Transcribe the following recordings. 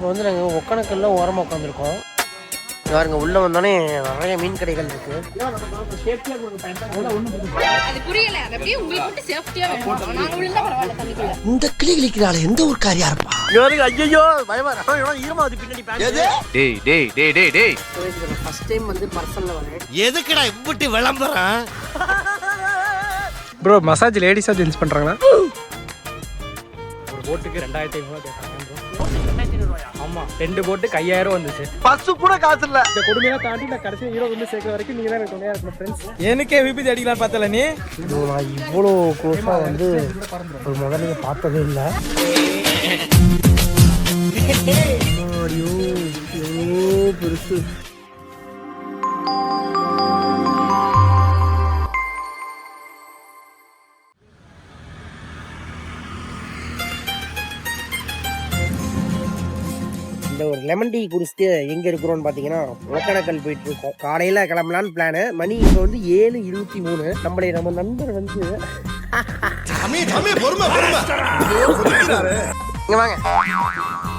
இப்போ வந்து நாங்கள் ஒக்கணக்கல்ல ஓரமாக உட்காந்துருக்கோம் பாருங்க உள்ள வந்தோடனே நிறைய மீன் கடைகள் இருக்கு. அது அது இந்த கிளி கிளிக்கிறாள் எந்த ஒரு காரியா இருப்பா ஐயோ பயமா ஈரமாவது பின்னாடி டேய் டேய் டேய் டேய் டேய். ஃபர்ஸ்ட் டைம் வந்து பர்சன்ல வரேன் எதுக்குடா இப்படி விளம்பரம்? ப்ரோ மசாஜ் லேடிஸா ஜென்ஸ் பண்றாங்களா? ஒரு போட்டுக்கு ரெண்டாயிரத்தி ஐநூறுவா கேட்டாங்க. ஆமா ரெண்டு போட்டு கையாயிரம் வந்துச்சு. பஸ்ஸு கூட காசு இல்ல. இந்த கொடுமையெல்லாம் தாண்டி நான் கடைசி ஹீரோ வந்து சேர்க்கிற வரைக்கும் நீங்க தான் எனக்கு துணையா இருக்கணும் ஃப்ரெண்ட்ஸ் எனக்கே விபத்து அடிக்கலாம் பார்த்தல நீ? இது நான் இவ்வளோ க்ளோஸாக வந்து ஒரு முதல்ல பார்த்ததே இல்லை. ஐயோ பெருசு. இந்த ஒரு லெமன் டீ குடிச்சிட்டு எங்க இருக்கிறோம்னு பாத்தீங்கன்னா ஒக்கணக்கல் போயிட்டு இருக்கோம் காலையில கிளம்பலான்னு பிளானு மணி இப்போ வந்து ஏழு இருபத்தி மூணு. நம்மளுடைய நம்ம நண்பர் வந்து இங்க வாங்க.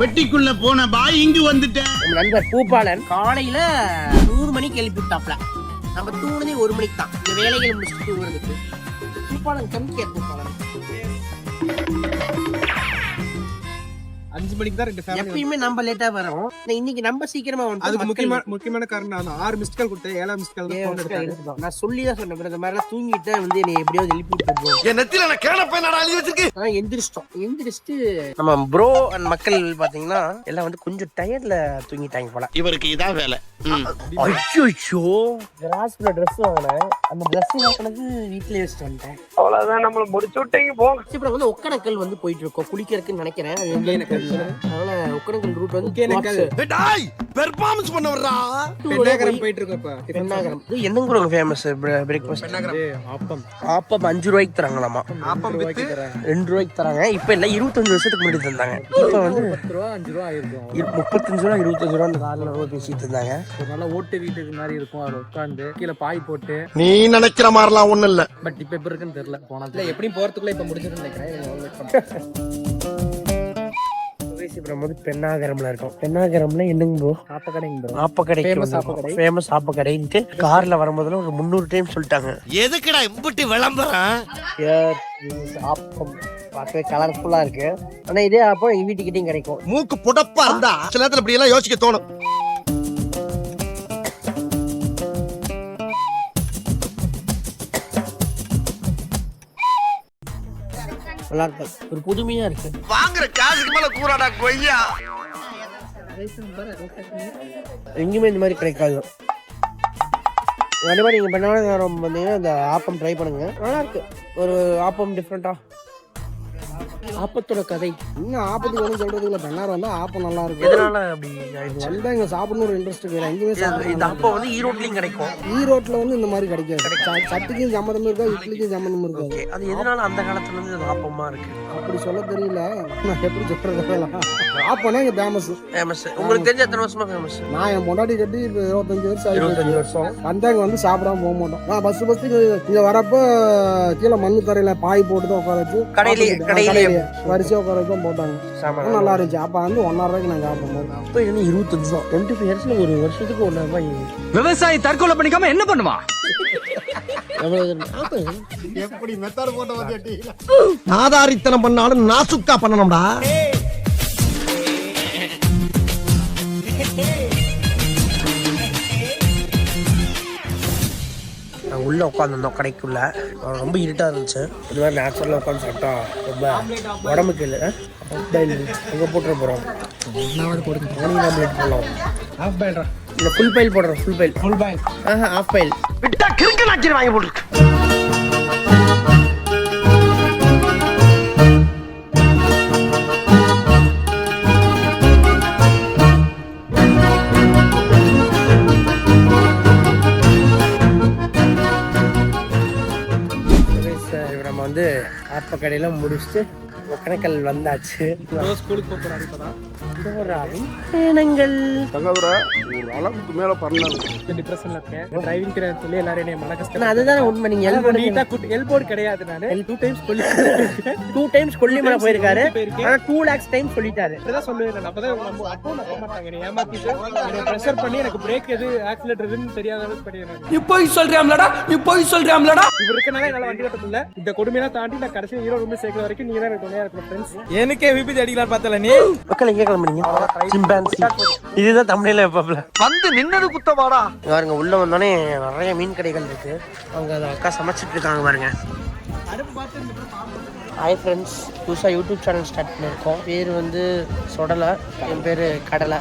பெட்டிக்குள்ள போன பாய் இங்கு வந்துட்டேன். நம்ம நண்பர் பூபாலன் காலையில நூறு மணிக்கு எழுப்பி விட்டாப்ல நம்ம தூங்குனதே ஒரு மணிக்கு தான் இந்த வேலைகளை முடிச்சுட்டு தூங்குறதுக்கு. பூபாலன் கம் கேர் பூபாலன் அஞ்சு மணிக்கு தான் ரெண்டு ஃபேமிலி எப்பயுமே நம்ம லேட்டா வரோம். இன்னைக்கு நம்ம சீக்கிரமா வந்து அதுக்கு முக்கியமான முக்கியமான காரணம் நான் ஆறு மிஸ்ட் கால் கொடுத்தேன் ஏழாம் மிஸ்ட் கால் எடுத்தாங்க நான் சொல்லி தான் சொன்னேன் இந்த மாதிரிலாம் தூங்கிட்டு வந்து என்னை எப்படியாவது எழுப்பி விட்டுருவோம். என் நெத்தில நான் கேன பையனாடா எழுதி வச்சிருக்கு? ஆனா எந்திரிச்சிட்டோம். எந்திரிச்சிட்டு நம்ம ப்ரோ அண்ட் மக்கள் பாத்தீங்கன்னா எல்லாம் வந்து கொஞ்சம் டயர்ட்ல தூங்கிட்டாங்க போல. இவருக்கு இதான் வேலை. ஐயோ ஹாஸ்பிட்டல் ட்ரெஸ் வாங்கினேன். அந்த ட்ரெஸ் வாங்கினது வீட்லயே வச்சுட்டு வந்துட்டேன். அவ்வளவுதான் நம்மள முடிச்சு விட்டீங்க போங்க இப்போ வந்து ஒக்கணக்கல் வந்து போயிட்டு இருக்கோம். குளிக்கிறதுக்குன்னு நினைக்கிறேன். அதனால ரூட் வந்து ஒகேனக்கல். டாய் பெர்ஃபார்மன்ஸ் பண்ண வர்றா பெண்ணாகரம் போயிட்டு இருக்கோம் இப்ப பெண்ணாகரம். இது என்னங்க ஒரு ஃபேமஸ் பிரேக்ஃபாஸ்ட் ஏய், ஆப்பம். ஆப்பம் அஞ்சு ரூபாய்க்கு தராங்களாமா? ஆப்பம் ரெண்டு ரூபாய்க்கு தராங்க. இப்போ இல்லை இருபத்தஞ்சு வருஷத்துக்கு முன்னாடி தந்தாங்க. இப்போ வந்து பத்து ரூபா அஞ்சு ரூபா ஆயிருக்கும். இரு- முப்பத்தஞ்சு ரூபா இருபத்தஞ்சு ரூபா அந்த காரில் ரூபா பேசிட்டு இருந்தாங்க. ஒரு நல்ல ஓட்டு வீட்டுக்கு மாதிரி இருக்கும். அதுல உட்காந்து கீழே பாய் போட்டு. நீ நினைக்கிற மாதிரிலாம் ஒண்ணும் இல்ல. பட் இப்ப எப்படி இருக்குன்னு தெரியல. போனதுல எப்படியும் போறதுக்குள்ள இப்ப முடிஞ்சிடும் நினைக்கிறேன். பேசிபுரம் வந்து பெண்ணாகரம்ல இருக்கோம். பெண்ணாகரம்ல என்னங்க ப்ரோ ஆப்ப கடைங்க bro. ஆப்ப கடைக்கு Famous ஆப்பக்கடை. ஃபேமஸ் ஆப்ப கடைன்ட்டு கார்ல வரும்போதுல ஒரு முந்நூறு டைம் சொல்லிட்டாங்க. எதுக்குடா இப்படி விளம்பரம்? ஆப்பம் பார்க்கவே கலர்ஃபுல்லா இருக்கு. ஆனா இதே எங்க வீட்டுக்கிட்டையும் கிடைக்கும். மூக்கு புடப்பா இருந்தா சில நேரத்துல இப்படி எல்லாம் யோசிக்க தோணும். நல்லா இருக்கு ஒரு புதுமையா இருக்கு. வாங்குற காசுக்கு மேல கூறாடா கொய்யா. எங்கேயுமே இந்த மாதிரி கிடைக்காது. அதே மாதிரி நீங்கள் பெண்ணாகரம் வந்தீங்கன்னா இந்த ஆப்பம் ட்ரை பண்ணுங்க. நல்லா இருக்கு. ஒரு ஆப்பம் டிஃப்ரெண்டா ஆப்பத்தோட கதை. இன்னும் ஆப்பத்துக்கு ஒன்றும் சொல்றது இல்லை பெண்ணார் வந்தா ஆப்பம் நல்லா இருக்கும். எதனால அப்படி ஆயிடுச்சு? வந்தா இங்க சாப்பிடணும் ஒரு இன்ட்ரெஸ்ட் இல்லை எங்கேயுமே இது- சாப்பிட இந்த அப்பம் வந்து ஈரோட்லயும் கிடைக்கும். ஈரோட்ல வந்து இந்த மாதிரி கிடைக்காது. சட்டுக்கும் சம்மந்தம் இருக்கா இட்லிக்கும் சம்மந்தம் இருக்காது. ஓகே அது எதனால அந்த காலத்துல இருந்து ஆப்பமா இருக்கு? அப்படி சொல்ல தெரியல. நான் எப்படி சொல்றது ஆப்பம்னா இங்க ஃபேமஸ் ஃபேமஸ் உங்களுக்கு தெரிஞ்ச எத்தனை வருஷமா ஃபேமஸ் நான் என் பொண்டாட்டி கட்டி இப்போ இருபத்தஞ்சு வருஷம் இருபத்தஞ்சு வருஷம். வந்தா இங்க வந்து சாப்பிடாம போக மாட்டோம். நான் பஸ் பஸ் இங்க வரப்ப கீழே மண்ணு தரையில பாய் போட்டு தான் உட்கார வச்சு கடையிலேயே- சாப்பிட்டுட்டு- கடையிலேயே. கடையிலேயே வரிசையா உட்கார வச்சு தான் போட்டாங்க நல்லா இருந்துச்சு. அப்ப வந்து ஒன்னரை ரூபாய்க்கு நான் சாப்பிடும்போது இப்போ இன்னும் இருபத்தஞ்சு தான் டுவெண்ட்டி ஃபைவ் இயர்ஸ்ல ஒரு வருஷத்துக்கு ஒன்றரை ரூபாய் விவசாயி தற்கொலை பண்ணிக்காம என்ன பண்ணுவான். எப்படி மெத்தட் போட்ட வந்து நாதாரித்தனம் பண்ணாலும் நாசுக்கா பண்ணணும்டா. உள்ளே உட்காந்துருந்தோம் கடைக்குள்ள. ரொம்ப இருட்டாக இருந்துச்சு. இது மாதிரி நேச்சுரலாக உட்காந்து சாப்பிட்டா ரொம்ப உடம்புக்கு இல்லை. அங்கே போட்டுற போகிறோம் மார்னிங் ஆம்லேட் போடலாம். ஹாஃப் பாயில்ரா இல்லை ஃபுல் பைல் போடுறோம் ஃபுல் பைல் ஃபுல் பாயில் ஆஹா ஆஃப் பைல் விட்டா கிறுக்கு நாச்சிரி வாங்கி போட்டுருக்கு. கடையில் முடிச்சுட்டு ஒகேனக்கல் வந்தாச்சு. ஸ்கூலுக்கு போக போறாரு இப்பதான் தோராவின் பயணங்கள் தங்கதுரை ஒரு அளவுக்கு மேல பண்ணலாம் டிப்ரெஷன்ல இருக்கேன். டிரைவிங் தெரியாது சொல்லி எல்லாரும் என்ன மன கஷ்டம் அதுதான் உண்மை நீங்க எல்போர்டு நீட்டா எல்போர்டு கிடையாது நானு. டூ டைம்ஸ் சொல்லி டூ டைம்ஸ் கொல்லிமலை போயிருக்காரு. போயிருக்கேன். ஆனா டூ லேக்ஸ் டைம் சொல்லிட்டாரு. இப்படிதான் சொல்லுவேன் அப்பதான் நம்ம அப்போ நம்ப மாட்டாங்க. ஏமாத்திட்டு ப்ரெஷர் பண்ணி எனக்கு பிரேக் எது ஆக்சிலேட்டர் எதுன்னு தெரியாத அளவுக்கு பண்ணிடுறாங்க நீ போய் சொல்றியாம்லடா நீ போய் சொல்றியாம்லடா. இவர் இருக்கனால என்னால வண்டி ஓட்ட முடியல. இந்த கொடுமையெல்லாம் தாண்டி நான் கடைசி ஹீரோ ரூம் சேர்க்கிற வரைக்கும் நீங்க தான் எனக்கு இருக்கணும் ஃப்ரெண்ட்ஸ் எனக்கே விபத்து அடிக்கலாம் பார்த்தல நீ? மக்கள் எங்க கிளம்புறீங்க சிம்பான்சி. இதுதான் தமிழ்ல வைப்பாப்ல வந்து நின்னது குத்தவாடா பாருங்க உள்ள வந்தோடனே நிறைய மீன் கடைகள் இருக்கு. அவங்க அதை அக்கா சமைச்சிட்டு இருக்காங்க பாருங்க. ஹாய் ஃப்ரெண்ட்ஸ் புதுசாக யூடியூப் சேனல் ஸ்டார்ட் பண்ணியிருக்கோம். பேர் வந்து சொடலை என் பேர் கடலை.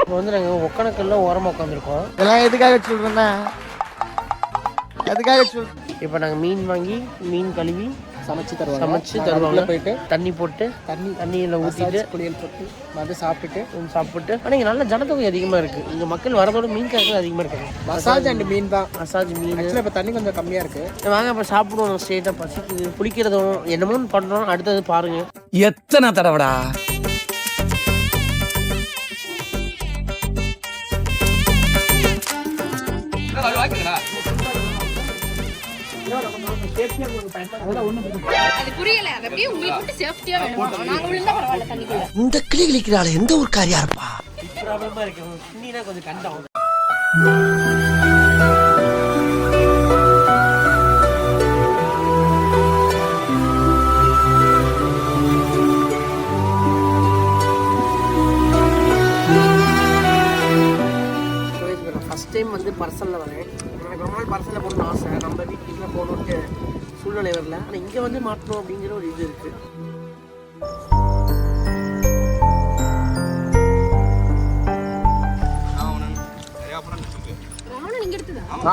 இப்போ வந்து நாங்கள் ஒக்கணக்கல்ல ஓரமாக உட்காந்துருக்கோம் இதெல்லாம் எதுக்காக சொல்றேன்னா எதுக்காக சொல் இப்போ நாங்கள் மீன் வாங்கி மீன் கழுவி சமைச்சு தருவாங்க. சமைச்சு தருவாங்க. உள்ள போயிட்டு தண்ணி போட்டு தண்ணி தண்ணியில் ஊற்றிட்டு குளியல் போட்டு வந்து சாப்பிட்டுட்டு சாப்பிட்டு. ஆனால் இங்கே நல்ல ஜனத்தொகை அதிகமாக இருக்குது இங்கே மக்கள் வரதோட மீன் காய்கள் அதிகமாக இருக்காங்க மசாஜ் அண்ட் மீன் தான். மசாஜ் மீன். இப்போ தண்ணி கொஞ்சம் கம்மியா இருக்கு. வாங்க இப்போ சாப்பிடுவோம். ஸ்ட்ரெயிட்டாக பசிக்குது. குளிக்கிறதும் என்னமோ பண்ணுறோம் அடுத்தது பாருங்க. எத்தனை தடவைடா? அது புரியல. அது அப்படியே உங்களுக்கு மட்டும் சேஃப்டியா வேணும். நாங்க விழுந்தா பரவாயில்ல தண்ணிக்குள்ள. இந்த கிளி கிளிக்கிறாள் எந்த ஒரு காரியா இருப்பா ப்ராப்ளமாக இருக்கு கொஞ்சம் கண்டம் இங்கே வந்து மாட்டணும் அப்படிங்கிற ஒரு இது இருக்குது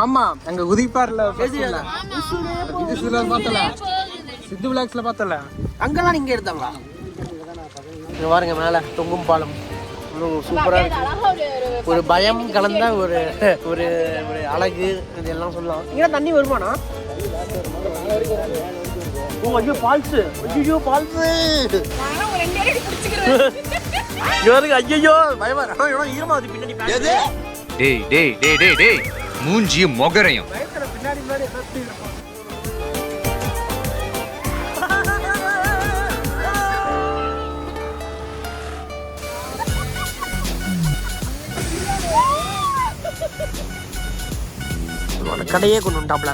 ஆமா அங்க குதிப்பார்ல பார்த்தல. சித்து விளாக்ஸ்ல பார்த்தல. அங்கெல்லாம் நீங்கள் எடுத்தாங்களா இங்கே பாருங்க மேலே தொங்கும் பாலம். சூப்பராக இருக்கு. ஒரு பயம் கலந்த ஒரு ஒரு ஒரு அழகு இதெல்லாம் சொல்லலாம். இங்கே தண்ணி வருமானா ஓ ஐயோ ஃபால்ஸு ஐயோ ஃபால்ஸு இவருக்கு ஐயோ பயமா. இவன் ஈரமா அது பின்னாடி. டேய் டேய் டேய் டேய் டேய். மூஞ்சியும் மொகரையும். பின்னாடி முன்னாடி கடையே கொண்டு வந்துட்டாப்ல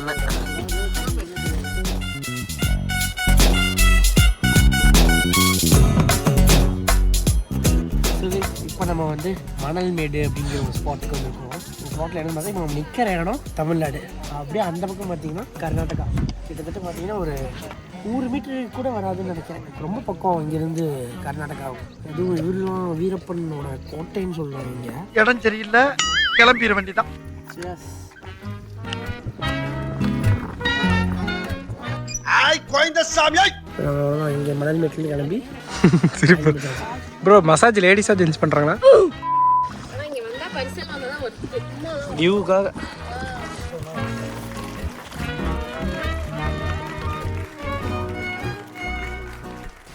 நம்ம வந்து மணல்மேடு அப்படிங்கிற ஒரு ஸ்பாட்டுக்கு வந்துருக்கோம். இந்த ஸ்பாட்டில் என்ன பார்த்தா இப்போ நம்ம நிற்கிற இடம் தமிழ்நாடு. அப்படியே அந்த பக்கம் பார்த்தீங்கன்னா கர்நாடகா. கிட்டத்தட்ட பார்த்தீங்கன்னா ஒரு நூறு மீட்டர் கூட வராதுன்னு நினைக்கிறேன். ரொம்ப பக்கம் இங்கேருந்து கர்நாடகா அதுவும் இவரெல்லாம் வீரப்பனோட கோட்டைன்னு சொல்லுவாங்க இங்கே. இடம் சரியில்லை. கிளம்பிட வேண்டிதான் Cheers. ஆய் குழந்த சாமியாய் கிளம்பி ப்ரோ மசாஜ் லேடிஸா ஜென்ஸ் பண்றாங்களா? ஆனா இங்க வந்தா பரிசல் வந்தா ஒத்து வியூக்காக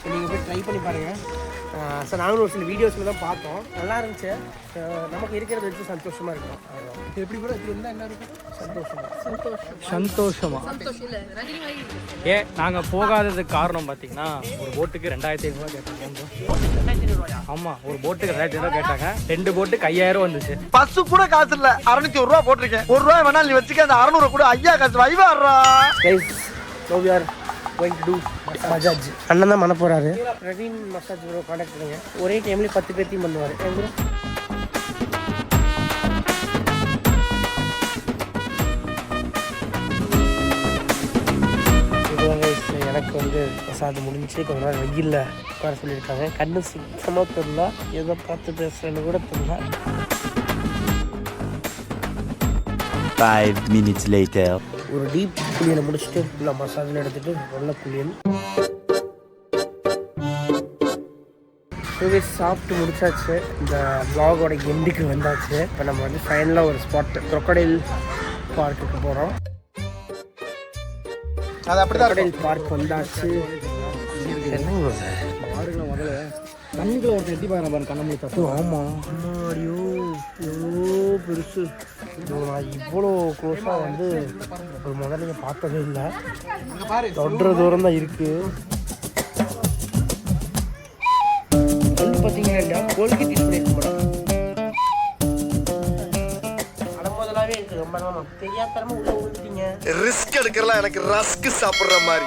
நீங்கள் போய் ட்ரை பண்ணி பாருங்கள் சார் நாங்களும் ஒரு சில வீடியோஸில் தான் பார்த்தோம். நல்லா இருந்துச்சு. நமக்கு இருக்கிறத வச்சு சந்தோஷமாக இருக்கும். எப்படி ப்ரோ இப்படி இருந்தா என்ன இருக்கும்? சந்தோஷமா. சந்தோஷமா. சந்தோஷம் இல்ல ரஜினி மாதிரி இருக்கு. ஏன் நாங்க போகாததுக்கு காரணம் பாத்தீங்கன்னா ஒரு போட்டுக்கு ரெண்டாயிரத்தி ஐநூறுவா கேட்டாங்க ஆமா ஒரு போட்டுக்கு ரெண்டாயிரத்தி ஐநூறுவா கேட்டாங்க. ரெண்டு போட்டுக்கு ஐயாயிரம் வந்துச்சு. பஸ் கூட காசு இல்ல. அறுநூத்தி ஒரு ரூபா போட்டிருக்கேன். ஒரு ரூபாய் வேணா நீ வச்சுக்க அந்த அறுநூறு கூட ஐயா காசு. வைவாடுறா guys no we are going to massage அண்ணன் தான் பண்ண போகிறாரு பிரவீன் மசாஜ் ப்ரோ காண்டாக்ட் பண்ணுங்க. ஒரே டைம்லேயே பத்து பேர்த்தையும் பண்ணுவார். guys, எனக்கு வந்து மசாஜ் முடிஞ்சு கொஞ்ச நேரம் வெயிலில் உட்கார சொல்லியிருக்காங்க. கண்ணு சுத்தமாக தெரியல. எதை பார்த்து பேசுகிறேன்னு கூட தெரியல. Five minutes later. ஒரு டீப் குளியலை முடிச்சுட்டு ஃபுல்லாக மசாஜில் எடுத்துட்டு நல்ல குளியல். சுவே சாப்பிட்டு முடிச்சாச்சு. இந்த vlog-ஓட எண்டுக்கு வந்தாச்சு. இப்போ நம்ம வந்து ஃபைனலாக ஒரு ஸ்பாட் crocodile பார்க்குக்கு போகிறோம் அது அப்படிதான் crocodile பார்க் வந்தாச்சு? பாருங்களா முதல்ல. தண்ணிக்குள்ள ஒருத்தன் எட்டி பாருங்க பாருங்க கண்ண முடி தப்பு ஆமா. அம்மாடியோ எவ்வளோ பெருசு. இது நான் இவ்வளோ க்ளோஸாக வந்து ஒரு முதல்ல பார்த்ததே இல்லை. தொடுற தூரம் தான் இருக்கு. வந்து பார்த்தீங்கன்னா கோல்கேட் யூஸ் பண்ணியிருக்க மாட்டேன் முதலாவே இருக்கு ரொம்ப நாம தெரியாதரமா உள்ள விழுந்துட்டீங்க. ரிஸ்க் எடுக்கிறலாம் எனக்கு ரஸ்க் சாப்பிடுற மாதிரி.